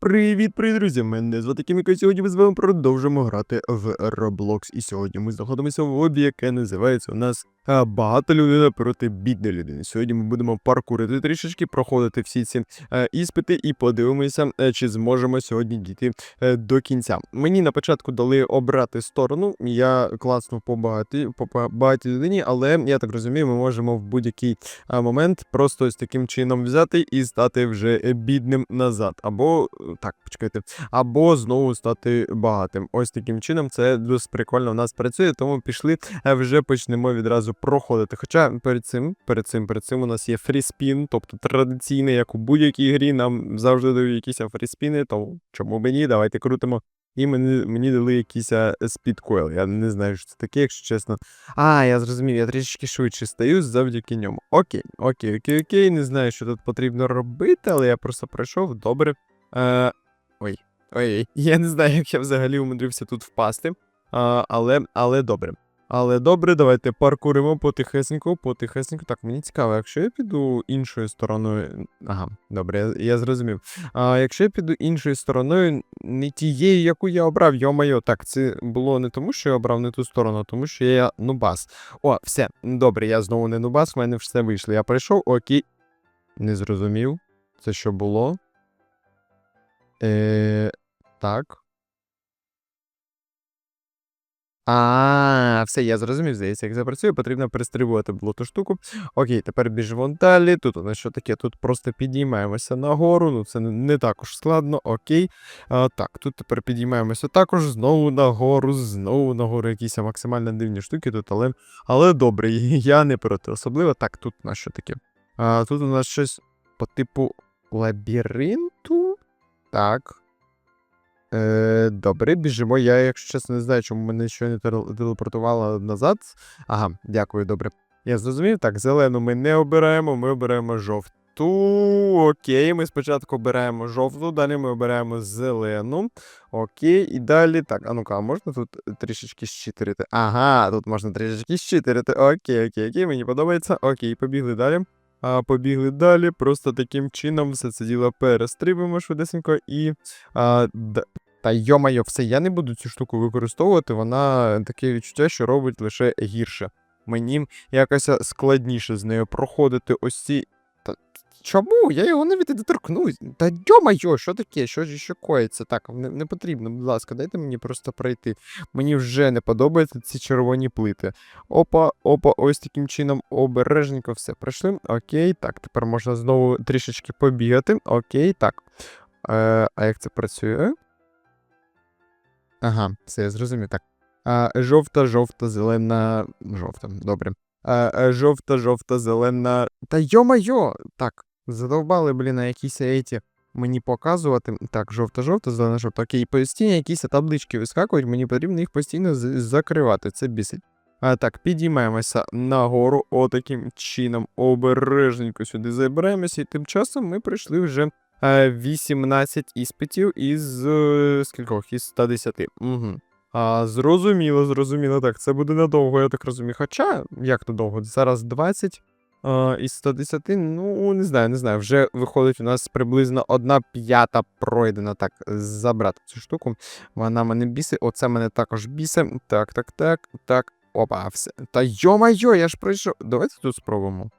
Привіт, привіт, друзі! Мене звати Кіміко, і сьогодні ми з вами продовжимо грати в Roblox. І сьогодні ми знаходимося в лобі, яке називається у нас Багата людина проти бідної людини. Сьогодні ми будемо паркурити трішечки, проходити всі ці е, іспити і подивимося, е, чи зможемо сьогодні дійти е, до кінця. Мені на початку дали обрати сторону. Я класно по багаті, по ба- багатій людині, але я так розумію, ми можемо в будь-який момент просто ось таким чином взяти і стати вже е, бідним назад. Або е, так, почекайте, або знову стати багатим. Ось таким чином це досить прикольно в нас працює, тому пішли е, вже почнемо відразу проходити. Хоча перед цим, перед цим, перед цим у нас є фріспін, тобто традиційний, як у будь-якій грі, нам завжди дають якісь фріспіни, тому чому б ні, давайте крутимо. І мені, мені дали якийсь а, спідкойл. Я не знаю, що це таке, якщо чесно. А, я зрозумів, я трішечки швидше стаю завдяки ньому. Окей, окей, окей, окей. Не знаю, що тут потрібно робити, але я просто пройшов. Добре. Е, ой, ой, я не знаю, як я взагалі умудрився тут впасти. А, але, але добре. Але добре, давайте паркуримо потихесенько, потихесенько. Так, мені цікаво, якщо я піду іншою стороною. Ага, добре, я, я зрозумів. А якщо я піду іншою стороною, не тією, яку я обрав, йо-моє, так, це було не тому, що я обрав не ту сторону, а тому що я нубас. О, все, добре, я знову не нубас, в мене все вийшло. Я прийшов, окей. Не зрозумів. Це що було? Е, так. А, все, я зрозумів, здається, як це працює, потрібно перестрибувати було ту штуку. Окей, тепер біжимо далі. Тут у нас що таке? Тут просто підіймаємося нагору. Ну, це не також складно, окей. А, так, тут тепер підіймаємося також, знову нагору, знову нагору. Якісь максимально дивні штуки тут, але, але добре, я не проти. Особливо так, тут у нас що таке? А, тут у нас щось по типу лабіринту. Так. Е, добре, біжимо. Я, якщо чесно, не знаю, чому мене щойно тел- телепортувало назад. Ага, дякую, добре. Я зрозумів. Так, зелену ми не обираємо, ми обираємо жовту. Окей, ми спочатку обираємо жовту, далі ми обираємо зелену. Окей, і далі. Так, а ну-ка, а можна тут трішечки щитерити? Ага, тут можна трішечки щитерити. Окей, окей, окей, мені подобається. Окей, побігли далі. А, побігли далі, просто таким чином все це діло перестрибуємо швидесенько і. А, д... Та йо-майо, все, я не буду цю штуку використовувати, вона таке відчуття, що робить лише гірше. Мені якось складніше з нею проходити ось ці. Чому? Я його навіть не доторкнусь. Та йо-майо, що таке? Що ж що коїться? Так, не, не потрібно, будь ласка, дайте мені просто пройти. Мені вже не подобаються ці червоні плити. Опа, опа, ось таким чином обережненько все пройшли. Окей, так, тепер можна знову трішечки побігати. Окей, так. Е, а як це працює? Ага, все, я зрозумів. Так. А, жовта, жовта, зелена. Жовта, добре. А, а, жовта, жовта, зелена. Та йо-майо! Так, задовбали, блін, якісь еті мені показувати. Так, жовта, жовта, зелена, жовта. Окей, постійно якісь таблички вискакують, мені потрібно їх постійно закривати. Це бісить. А, так, підіймаємося нагору, отаким чином, обережненько сюди заберемося, і тим часом ми пройшли вже е, 18 іспитів із е, скількох? Із 110. Угу. А, зрозуміло, зрозуміло. Так, це буде надовго, я так розумію. Хоча, як надовго? Зараз 20 а, із 110, ну, не знаю, не знаю. Вже виходить у нас приблизно одна п'ята пройдена. Так, забрати цю штуку. Вона мене бісить. Оце мене також бісить. Так, так, так, так. Опа, все. Та йо-майо, я ж пройшов. Давайте тут спробуємо.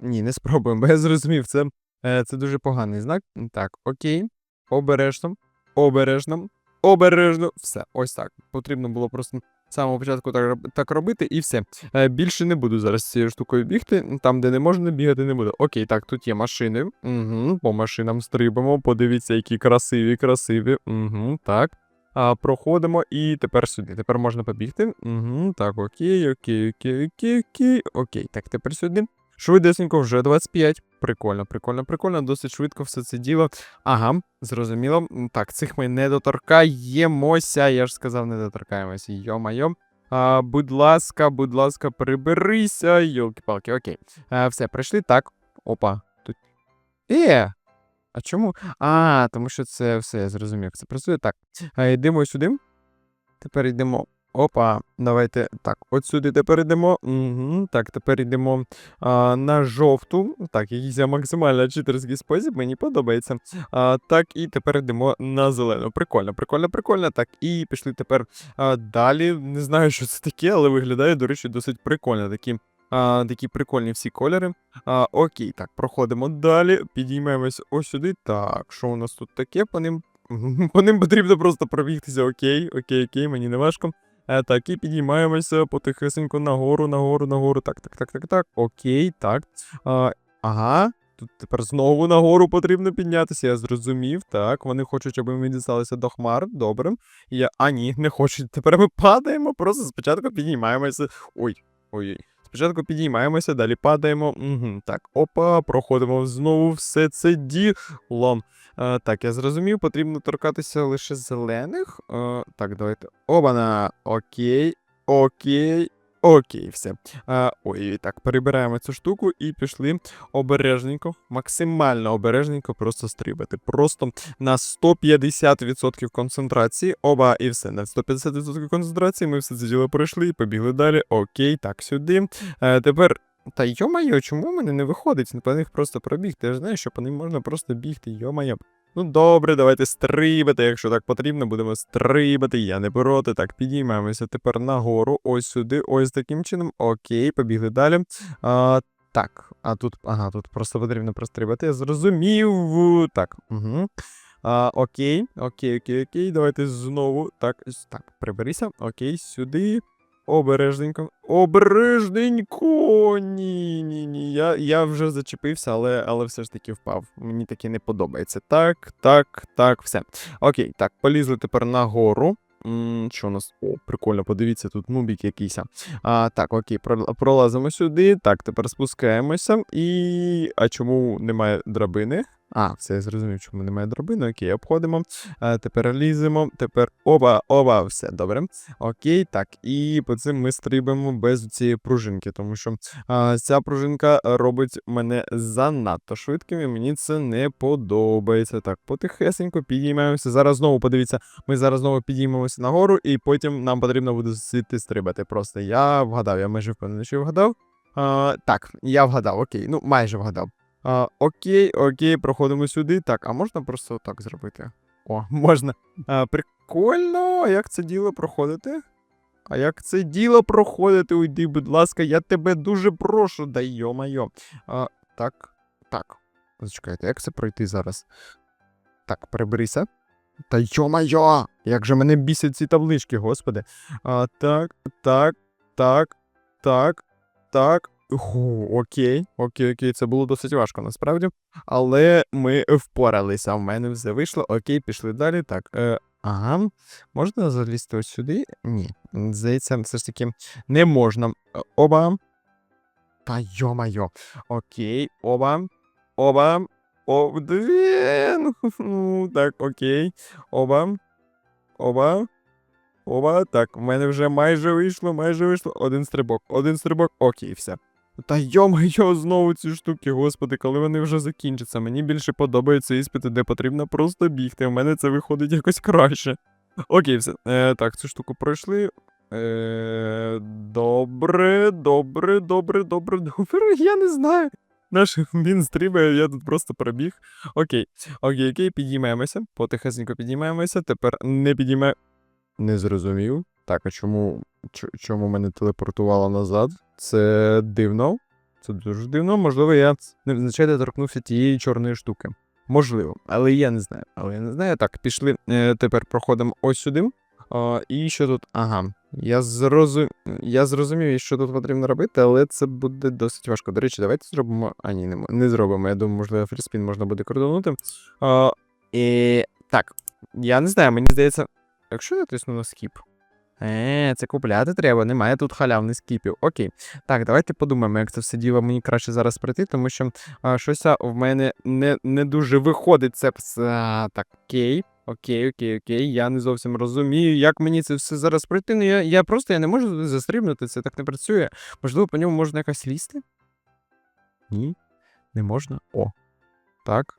Ні, не спробуємо, бо я зрозумів, це, е, це дуже поганий знак. Так, окей. Обережно, обережно, обережно. Все, ось так. Потрібно було просто самого початку так, так робити, і все. Е, більше не буду зараз цією штукою бігти. Там, де не можна бігати, не буду. Окей, так, тут є машини. Угу, по машинам стрибимо. Подивіться, які красиві, красиві. Угу, так. А, проходимо і тепер сюди. Тепер можна побігти. Угу, так, окей, окей, окей, окей, окей. Окей, так, тепер сюди. Швидесенько, вже 25. Прикольно, прикольно, прикольно, досить швидко все це діло. Ага, зрозуміло. Так, цих ми не доторкаємося. Я ж сказав, не доторкаємося. Йо-майо. А, будь ласка, будь ласка, приберися. Йолки-палки, окей. А, все, прийшли. Так. Опа. Тут. Е! А чому? А, тому що це все, я зрозумів, як це працює. Так. А, йдемо сюди. Тепер йдемо Опа, давайте так, от сюди тепер йдемо. Угу, так, тепер йдемо а, на жовту. Так, якийсь максимально читерський спосіб, мені подобається. А, так, і тепер йдемо на зелену. Прикольно, прикольно, прикольно. Так, і пішли тепер а, далі. Не знаю, що це таке, але виглядає, до речі, досить прикольно. Такі, а, такі прикольні всі кольори. А, окей, так, проходимо далі. Підіймаємось ось сюди. Так, що у нас тут таке? По ним, по ним потрібно просто пробігтися. Окей, окей, окей, мені не важко. Е, так, і підіймаємося потихесенько нагору, нагору, нагору. Так, так, так, так, так. Окей, так. А, ага. Тут тепер знову нагору потрібно піднятися, я зрозумів. Так, вони хочуть, щоб ми дісталися до хмар. Добре. Я... А, ні, не хочуть. Тепер ми падаємо, просто спочатку піднімаємося. Ой, ой. Спочатку підіймаємося, далі падаємо. Угу, Так, опа, проходимо знову все це діло. Е, так, я зрозумів, потрібно торкатися лише зелених. Е, так, давайте. Обана. Окей. Окей. Окей, все. Е, ой, так, перебираємо цю штуку і пішли обережненько, максимально обережненько просто стрибати. Просто на 150% концентрації. Оба, і все. На 150% концентрації ми все це діло пройшли і побігли далі. Окей, так, сюди. Е, тепер. Та йо-майо, чому в мене не виходить по них просто пробігти? Я ж знаю, що по ним можна просто бігти, йо-майо. Ну добре, давайте стрибати. Якщо так потрібно, будемо стрибати. Я не проти. Так, підіймаємося тепер нагору. Ось сюди, ось таким чином. Окей, побігли далі. А, Так, а тут, ага, тут просто потрібно прострибати. Я зрозумів. Так. угу. А, Окей, окей, окей, окей. Давайте знову. Так, так, приберися. Окей, сюди. Обережненько. Обережненько. Ні, ні, ні. Я я вже зачепився, але але все ж таки впав. Мені таке не подобається. Так, так, так, все. Окей, так, полізли тепер нагору. М, Що у нас? О, прикольно, подивіться, тут нубік якийсь. А, Так, окей, пролазимо сюди. Так, тепер спускаємося. І. А чому немає драбини? А, все, я зрозумів, чому немає дробини. Окей, обходимо. А, Тепер ліземо. Тепер оба, оба, все добре. Окей, так. І по цим ми стрибаємо без цієї пружинки, тому що а, ця пружинка робить мене занадто швидким, і мені це не подобається. Так, потихесенько підіймаємося. Зараз знову подивіться, ми зараз знову підіймемося нагору, і потім нам потрібно буде звідти стрибати. Просто я вгадав, я майже впевнений, що вгадав. А, Так, я вгадав, окей, ну майже вгадав. А, Окей, окей, проходимо сюди. Так, а можна просто так зробити? О, можна. А, Прикольно, а як це діло проходити? А як це діло проходити? Уйди, будь ласка, я тебе дуже прошу, да йо-майо. Так, так. Зачекайте, як це пройти зараз? Так, приберися. Та йо-майо! Як же мене бісять ці таблички, господи. А, Так, так, так, так, так. Окей, окей, окей, це було досить важко насправді. Але ми впоралися. В мене все вийшло. Окей, пішли далі. Так. Е, Ага. Можна залізти ось сюди? Ні. Здається, все ж таки не можна. Е, оба. Та йо-майо. Окей, оба. Оба. О, дві. Так, окей. Оба. Оба. Оба. Так, в мене вже майже вийшло, майже вийшло. Один стрибок, один стрибок. Окей, все. Та йо-майо, знову ці штуки, господи, коли вони вже закінчаться. Мені більше подобаються іспити, де потрібно просто бігти. У мене це виходить якось краще. Окей, все. Е, Так, цю штуку пройшли. Е, Добре, добре, добре, добре, добре. Я не знаю. Наш він стрибає, я тут просто пробіг. Окей, окей, окей, підіймаємося. Потихесенько підіймаємося. Тепер не підіймаємо. Не зрозумів. Так, а чому чому мене телепортувало назад? Це дивно. Це дуже дивно. Можливо, я невзначайно торкнувся тієї чорної штуки. Можливо, але я не знаю. Але я не знаю. Так, пішли. Е, Тепер проходимо ось сюди. О, і що тут? Ага. Я зрозум... я зрозумів, що тут потрібно робити, але це буде досить важко. До речі, давайте зробимо. А, ні, не, не зробимо. Я думаю, можливо, фріспін можна буде кордонути. О, і... Так, я не знаю, мені здається. Якщо я тисну на скіп. Е, це купляти треба, немає тут халявних скіпів. Окей. Так, давайте подумаємо, як це все діло мені краще зараз пройти, тому що а, щось в мене не не дуже виходить. Це а, так, окей. Окей, окей, окей. Я не зовсім розумію, як мені це все зараз пройти. Ну я я просто я не можу застрибнути, це так не працює. Можливо, по ньому можна якось лізти? Ні, не можна. О. Так.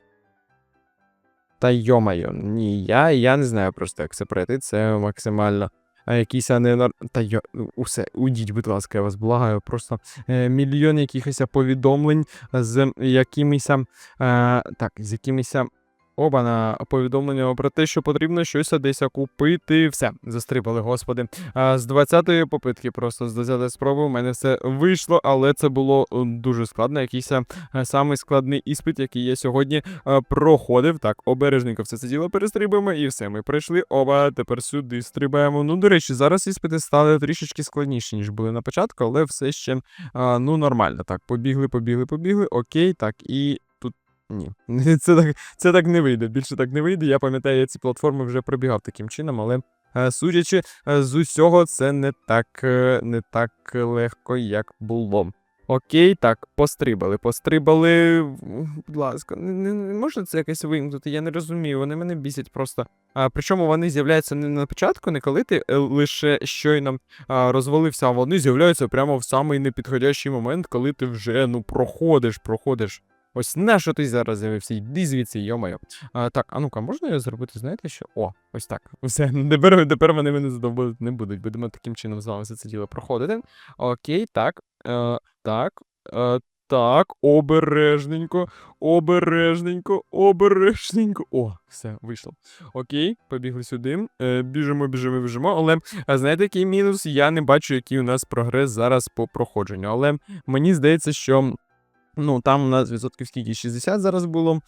Та йомайо, ні, я я не знаю просто, як це пройти. Це максимально якісь а, не нар- Та йо, усе, уйдіть, будь ласка, я вас благаю. Просто е, мільйон якихось повідомлень з якимись. так, з якимись. Оба повідомлення про те, що потрібно щось десь купити. Все, застрибали, господи. А, з 20-ї попитки, просто з 20-ї спроби, у мене все вийшло, але це було е, дуже складно. Якийсь е, самий складний іспит, який я сьогодні е, проходив. Так, обережненько все це діло перестрибуємо, і все. Ми пройшли. Оба, тепер сюди стрибаємо. Ну, до речі, зараз іспити стали трішечки складніші, ніж були на початку, але все ще ну нормально. Так, побігли, побігли, побігли. Окей, так, і. Ні, це так, це так не вийде. Більше так не вийде. Я пам'ятаю, я ці платформи вже пробігав таким чином, але е, судячи е, з усього, це не так, е, не так легко, як було. Окей, так, пострибали, пострибали. Будь ласка, не, не, не можна це якось вимкнути? Я не розумію, вони мене бісять просто. А, причому вони з'являються не на початку, не коли ти лише щойно а, розвалився, а вони з'являються прямо в самий непідходящий момент, коли ти вже ну проходиш, проходиш. Ось на що ти зараз з'явився? Йди звідси, йомайо. Так, а ну-ка, можна його зробити, знаєте що? О, ось так. Все, тепер, тепер вони мене задоволити не будуть. Будемо таким чином з вами все це діло проходити. Окей, так. Е, так. Е, так, обережненько, обережненько, обережненько. О, все, вийшло. Окей, побігли сюди. Е, біжимо, біжимо, біжимо. Але а знаєте, який мінус? Я не бачу, який у нас прогрес зараз по проходженню. Але мені здається, що. Ну, там у нас відсотків скільки 60 зараз було,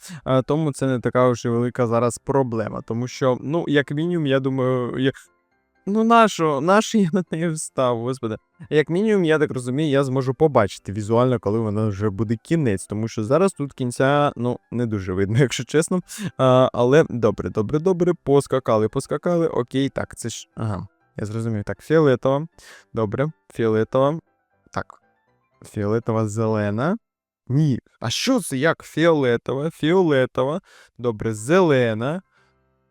тому це не така вже велика зараз проблема. Тому що, ну, як мінімум, я думаю, я... ну нащо, нащо я на неї встав, господи. Як мінімум, я так розумію, я зможу побачити візуально, коли вона вже буде кінець, тому що зараз тут кінця, ну, не дуже видно, якщо чесно. А, але добре, добре, добре, поскакали, поскакали. Окей, так, це ж. Ага, я зрозумів. Так, фіолетова. Добре, фіолетова. Так. Фіолетова зелена. Ні. А що це як? Фіолетова, фіолетова. Добре, зелена.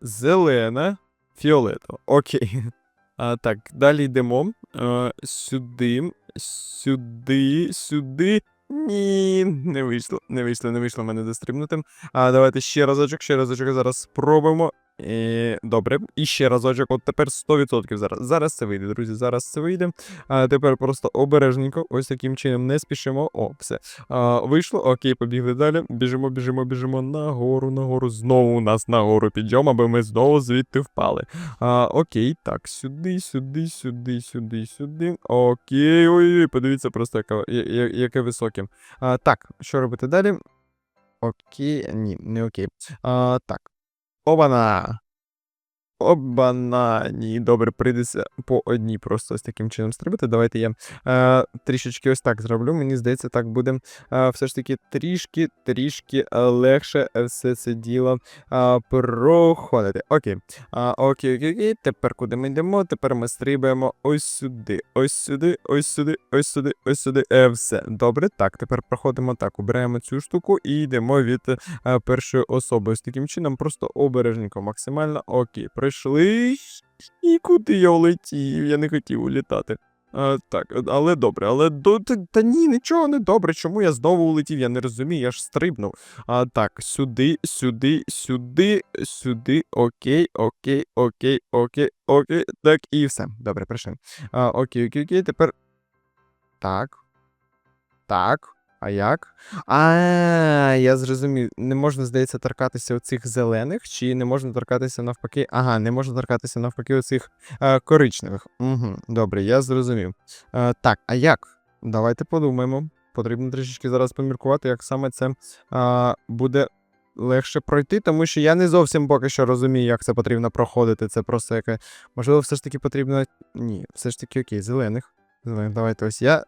Зелена, фіолетова. Окей. А, так, далі йдемо. А, сюди, сюди, сюди. Ні, не вийшло, не вийшло, не вийшло мене дострибнути. А давайте ще разочок, ще разочок зараз спробуємо. І, добре, і ще разочок. От тепер 100% зараз. Зараз це вийде, друзі. Зараз це вийде. А тепер просто обережненько, ось таким чином не спішимо. О, все. А, вийшло. Окей, побігли далі. Біжимо, біжимо, біжимо нагору, нагору. Знову у нас нагору підйом, аби ми знову звідти впали. А, окей, так, сюди, сюди, сюди, сюди, сюди. Окей, ой-ой, подивіться просто, яка, я- я- яке високе. А, так, що робити далі? Окей, ні, не окей. А, так. Обана! Обана! Ні, добре, прийдеться по одній просто ось таким чином стрибати. Давайте я е, трішечки ось так зроблю. Мені здається, так буде е, все ж таки трішки, трішки е, легше е, все це діло е, проходити. Окей. А, окей, окей, окей. Тепер куди ми йдемо? Тепер ми стрибаємо ось сюди, ось сюди, ось сюди, ось сюди, ось сюди. Е, все. Добре, так, тепер проходимо так, обираємо цю штуку і йдемо від е, першої особи. Ось таким чином, просто обережненько, максимально. Окей, пройшли. І куди я улетів? Я не хотів улітати. А, так, але добре, але до та, та ні, нічого не добре. Чому я знову улетів? Я не розумію, я ж стрибнув. А так, сюди, сюди, сюди, сюди. Окей, окей, окей, окей, окей. Так, і все. Добре, прийшли. А, окей, окей, окей, тепер. Так. Так. А як? А, я зрозумів. Не можна, здається, торкатися оцих зелених, чи не можна торкатися навпаки. Ага, не можна торкатися навпаки оцих е, коричневих. Угу, добре, я зрозумів. Е, так, а як? Давайте подумаємо. Потрібно трішечки зараз поміркувати, як саме це е, буде легше пройти, тому що я не зовсім поки що розумію, як це потрібно проходити. Це просто яке. Можливо, все ж таки потрібно. Ні, все ж таки окей, зелених. Зелених, давайте ось я.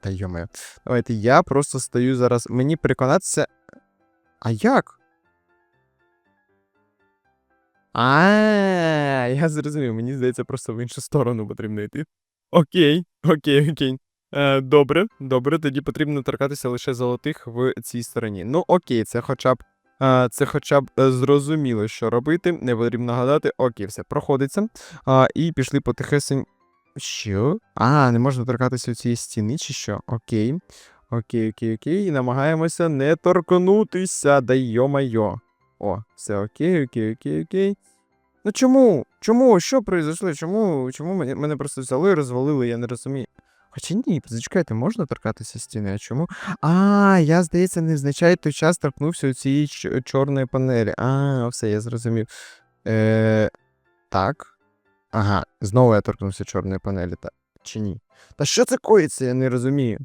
Та йомаю. Давайте я просто стою зараз. Мені переконатися. А як? А, я зрозумів. Мені здається, просто в іншу сторону потрібно йти. Окей, окей, окей. Е, добре, добре, тоді потрібно торкатися лише золотих в цій стороні. Ну, окей, це хоча б. е, Це хоча б е, зрозуміло, що робити. Не потрібно гадати. Окей, все проходиться. І пішли потихесень. Що? А, не можна торкатися цієї стіни, чи що? Окей. Окей, окей, окей. І намагаємося не торкнутися. Да йо-майо. О, все окей, окей, окей, окей. Ну чому? Чому? Що произошло? Чому? Чому мене, мене просто взяли і розвалили, я не розумію. Хоча ні, зачекайте, можна торкатися стіни, а чому? А, я, здається, невзначай той час торкнувся у цієї чорної панелі. А, все, я зрозумів. Е, так. Ага, знову я торкнувся чорної панелі, та, чи ні? Та що це коїться, я не розумію.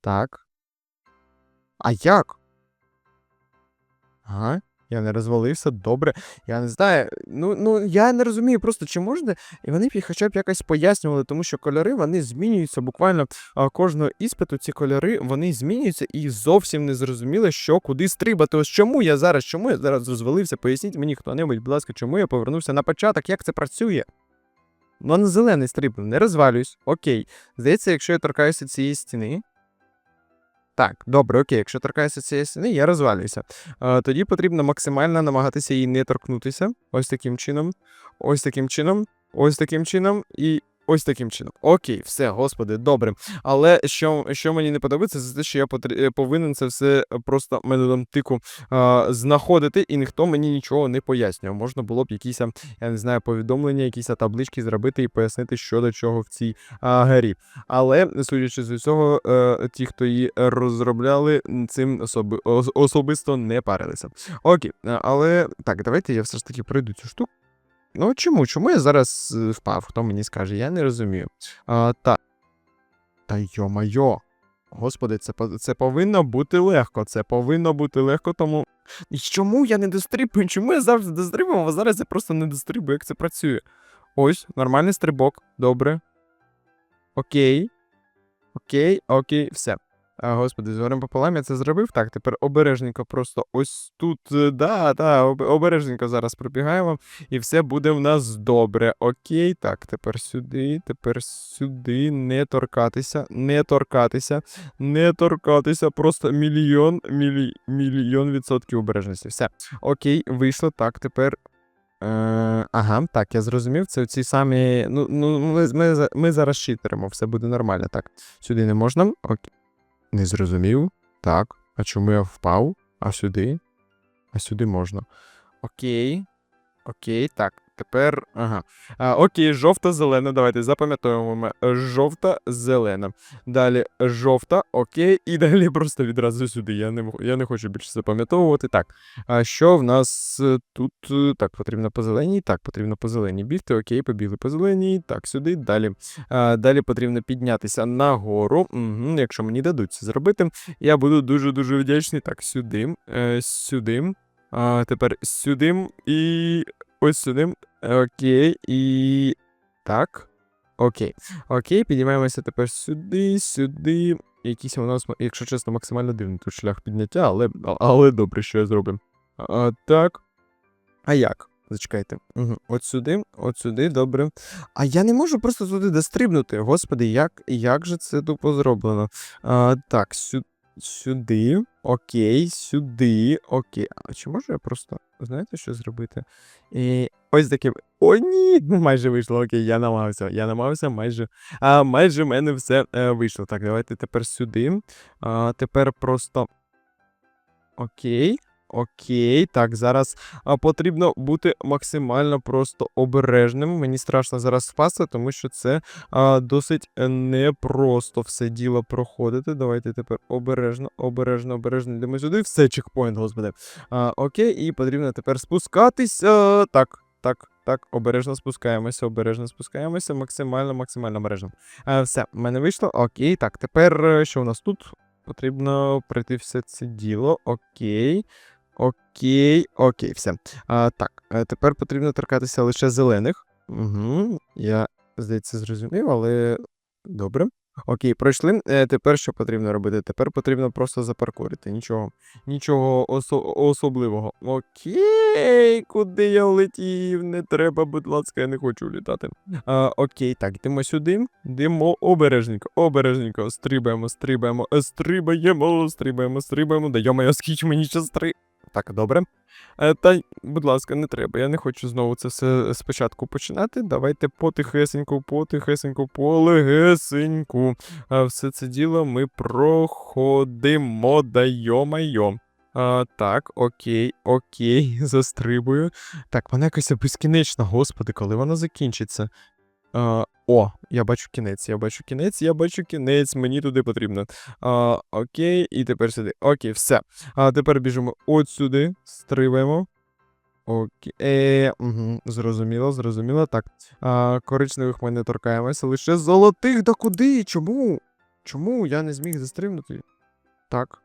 Так. А як? Ага, я не розвалився, добре. Я не знаю. Ну, ну я не розумію просто, чи можна. І вони б хоча б якось пояснювали, тому що кольори вони змінюються буквально а, кожного іспиту. Ці кольори вони змінюються і зовсім не зрозуміло, що куди стрибати. Ось чому я зараз, чому я зараз розвалився? Поясніть мені хто-небудь, будь ласка, чому я повернувся на початок, як це працює? Ну, на зелений стрибну, не розвалююсь. Окей. Здається, якщо я торкаюся цієї стіни. Так, добре, окей, якщо торкаюся цієї стіни, я розвалююся. Е, тоді потрібно максимально намагатися її не торкнутися. Ось таким чином, ось таким чином, ось таким чином і ось таким чином. Окей, все, господи, добре. Але що, що мені не подобається, це те, що я е, повинен це все просто методом тику е, знаходити, і ніхто мені нічого не пояснював. Можна було б якісь, я не знаю, повідомлення, якісь таблички зробити і пояснити, що до чого в цій а, грі. Але, судячи з усього, е, ті, хто її розробляли, цим особи, особисто не парилися. Окей, але так, давайте я все ж таки пройду цю штуку. Ну чому? Чому я зараз е, впав? Хто мені скаже? Я не розумію. А, та. Та йо-майо. Господи, це, це повинно бути легко. Це повинно бути легко, тому. І чому я не дострибую? Чому я завжди дострибував, а зараз я просто не дострибую, як це працює? Ось, нормальний стрибок. Добре. Окей. Окей, окей, все. А, господи, з горем пополам я це зробив. Так, тепер обережненько просто ось тут. е, Да, да, обережненько зараз пробігаємо, і все буде в нас добре. Окей, так, тепер сюди, тепер сюди. Не торкатися, не торкатися, не торкатися. Просто мільйон, мілі, мільйон відсотків обережності. Все. Окей, вийшло. Так, тепер. Е, ага, так, я зрозумів. Це ці самі. Ну, ну ми, ми, ми зараз читеримо, все буде нормально. Так, сюди не можна. Окей. Не зрозумів. Так. А чому я впав? А сюди? А сюди можна. Окей. Окей, так. Тепер. Ага. А, окей, жовта-зелена. Давайте запам'ятовуємо. Жовта-зелена. Далі жовта, окей, і далі просто відразу сюди. Я не, я не хочу більше запам'ятовувати. Так. А що в нас е, тут? Е, Так, потрібно по зеленій. Так, потрібно по зеленій бігти. Окей, побігли по зеленій. Так, сюди. Далі. А, далі потрібно піднятися нагору. Угу, якщо мені дадуть це зробити, я буду дуже-дуже вдячний. Так, сюди, е, сюди. А, тепер сюди і ось сюди. Окей, і. Так. Окей. Окей, піднімаємося тепер сюди, сюди. Якийсь у нас, якщо чесно, максимально дивний тут шлях підняття, але, але добре, що я зроблю. А, так. А як? Зачекайте. Угу. От сюди, от сюди, добре. А я не можу просто туди дострибнути. Господи, як, як же це тупо зроблено? А, так, сю, сюди. Окей, сюди. Окей. А чи можу я просто, знаєте, що зробити? І ось таке. О, ні! Ну, майже вийшло. Окей, я намагався. Я намагався, майже. А, майже в мене все е, вийшло. Так, давайте тепер сюди. А, тепер просто. Окей. Окей, так, зараз потрібно бути максимально просто обережним. Мені страшно зараз впасти, тому що це а, досить е, непросто все діло проходити. Давайте тепер обережно, обережно, обережно йдемо сюди. Все, чекпоінт, господи. А, окей, і потрібно тепер спускатися. Так, так, так, обережно спускаємося, обережно спускаємося, максимально, максимально обережно. А, все, в мене вийшло. Окей, так, тепер е, що у нас тут? Потрібно пройти все це діло. Окей. Окей, окей, все. А, так, е, тепер потрібно торкатися лише зелених. Угу, я, здається, зрозумів, але добре. Окей, пройшли. Е, тепер що потрібно робити? Тепер потрібно просто запаркурити. Нічого, нічого осо- особливого. Окей, куди я летів? Не треба, будь ласка, я не хочу літати. А, окей, так, йдемо сюди. Йдемо обережненько, обережненько. Стрибаємо, стрибаємо, стрибаємо, стрибаємо, стрибаємо. Да йо-моє, скільки мені ще стри... Так, добре. Е, та, будь ласка, не треба. Я не хочу знову це все спочатку починати. Давайте потихесеньку, потихесеньку, полегесеньку. Е, все це діло ми проходимо, да йо-майо. А, так, окей, окей, застрибую. Так, вона якась безкінечна, господи, коли вона закінчиться. А, о, я бачу кінець, я бачу кінець, я бачу кінець, мені туди потрібно. А, окей, і тепер сюди. Окей, все. А тепер біжимо от сюди, стрибаємо. Окей. Е, угу, зрозуміло, зрозуміло. Так. А, коричневих ми не торкаємося, лише золотих. Да куди? Чому? Чому я не зміг застрибнути? Так.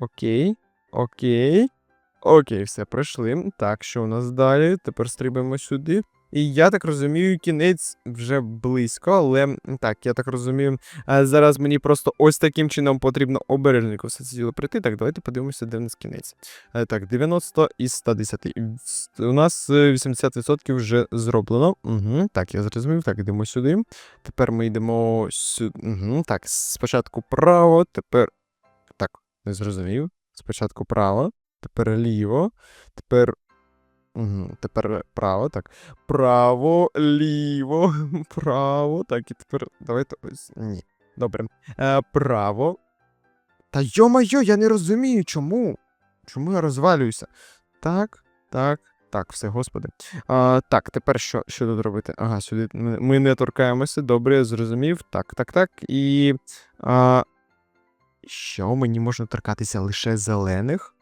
Окей. Окей. Окей, все, пройшли. Так, що у нас далі? Тепер стрибаємо сюди. І я так розумію, кінець вже близько, але так, я так розумію, зараз мені просто ось таким чином потрібно обережненько все це діло прийти. Так, давайте подивимося, де в нас кінець. Е, Так, 90 із 110. У нас е, 80% вже зроблено. Угу, так, я зрозумів. Так, йдемо сюди. Тепер ми йдемо сюди. Угу, так, спочатку право, тепер. Так, не зрозумів. Спочатку право, тепер ліво, тепер. Угу, тепер право, так. Право, ліво, право. Так, і тепер. Давайте ось. Ні. Добре. Е, право. Та йо-майо, я не розумію, чому? Чому я розвалююся? Так, так, так, все, господи. А, так, тепер що, що тут робити? Ага, сюди ми не торкаємося. Добре, я зрозумів. Так, так, так. І. А, що мені можна торкатися лише зелених?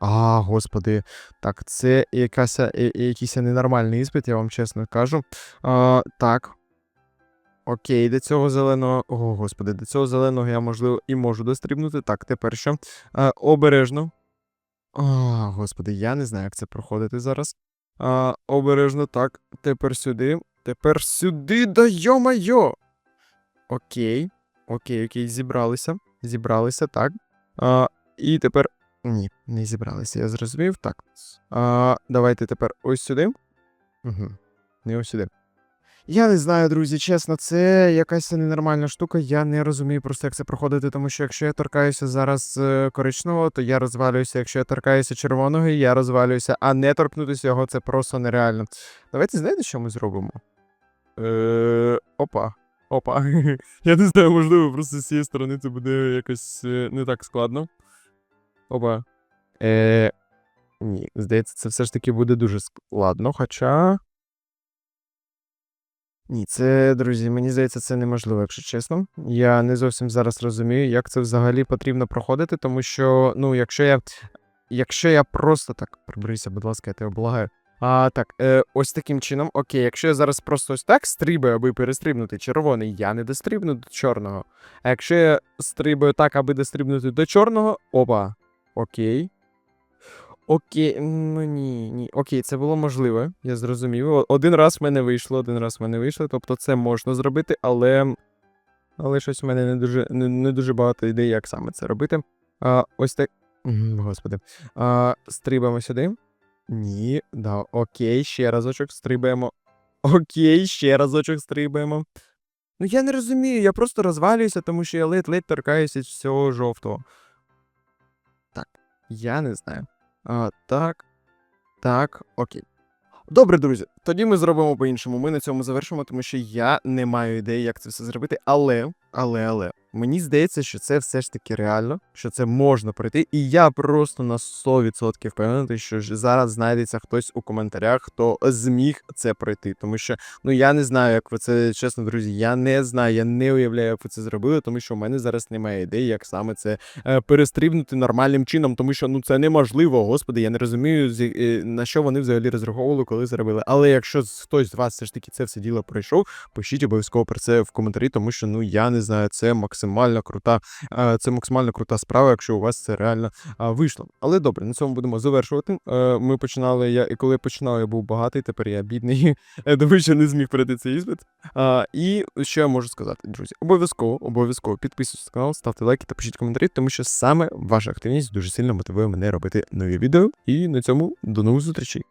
А, господи, так, це якась, е- е- якийсь ненормальний іспит, я вам чесно кажу. А, так. Окей, до цього зеленого. О, господи, до цього зеленого я, можливо, і можу дострібнути. Так, тепер що? А, обережно. А, господи, я не знаю, як це проходити зараз. А, обережно, так. Тепер сюди. Тепер сюди, да йо-майо! Окей. Окей, окей, зібралися. Зібралися, так. А, і тепер. Ні, не зібралися, я зрозумів. Так. А, давайте тепер ось сюди. Угу. Не ось сюди. Я не знаю, друзі, чесно, це якась ненормальна штука. Я не розумію просто, як це проходити, тому що якщо я торкаюся зараз е, коричневого, то я розвалююся. Якщо я торкаюся червоного, я розвалююся, а не торкнутися його це просто нереально. Давайте знаєте, що ми зробимо? Е, опа. Опа. Я не знаю, можливо, просто з цієї сторони це буде якось е, не так складно. Опа. Е, ні, здається, це все ж таки буде дуже складно, хоча. Ні, це, друзі, мені здається, це неможливо, якщо чесно. Я не зовсім зараз розумію, як це взагалі потрібно проходити, тому що, ну, якщо я. Якщо я просто так. Приберися, будь ласка, я тебе благаю. А, так, е, ось таким чином, окей, якщо я зараз просто ось так стрибаю, аби перестрибнути червоний, я не дострибну до чорного. А якщо я стрибаю так, аби дострибнути до чорного, опа. Окей. Окей, ну ні, ні. Окей, це було можливо, я зрозумів. Один раз в мене вийшло, один раз в мене вийшло, тобто це можна зробити, але. Але щось в мене не дуже, не, не дуже багато ідей, як саме це робити. А, ось так. Господи. А, стрибаємо сюди. Ні, да, окей, ще разочок стрибаємо. Окей, ще разочок стрибаємо. Ну я не розумію, я просто розвалююся, тому що я ледь-ледь торкаюся всього жовтого. Я не знаю. А, так. Так, окей. Добре, друзі, тоді ми зробимо по-іншому. Ми на цьому завершимо, тому що я не маю ідеї, як це все зробити. Але, але, але, мені здається, що це все ж таки реально, що це можна пройти. І я просто на 100% впевнений, що зараз знайдеться хтось у коментарях, хто зміг це пройти. Тому що, ну я не знаю, як ви це чесно, друзі. Я не знаю, я не уявляю, як ви це зробили, тому що у мене зараз немає ідеї, як саме це е, перестрибнути нормальним чином, тому що ну це неможливо. Господи, я не розумію, е, на що вони взагалі розраховували, коли зробили. Але якщо хтось з вас все ж таки це все діло пройшов, пишіть обов'язково про це в коментарі, тому що ну я не знаю, це максимально крута, е, це максимально крута справа, якщо у вас це реально вийшло. Але добре, на цьому будемо завершувати. Е, Ми починали. Я і коли я починав, я був багатий, тепер я бідний, що не зміг пройти цей іспит. І що я можу сказати, друзі? Обов'язково, обов'язково підписуйтесь на канал, ставте лайки та пишіть коментарі, тому що саме ваша активність дуже сильно мотивує мене робити нові відео. І на цьому до нових зустрічей.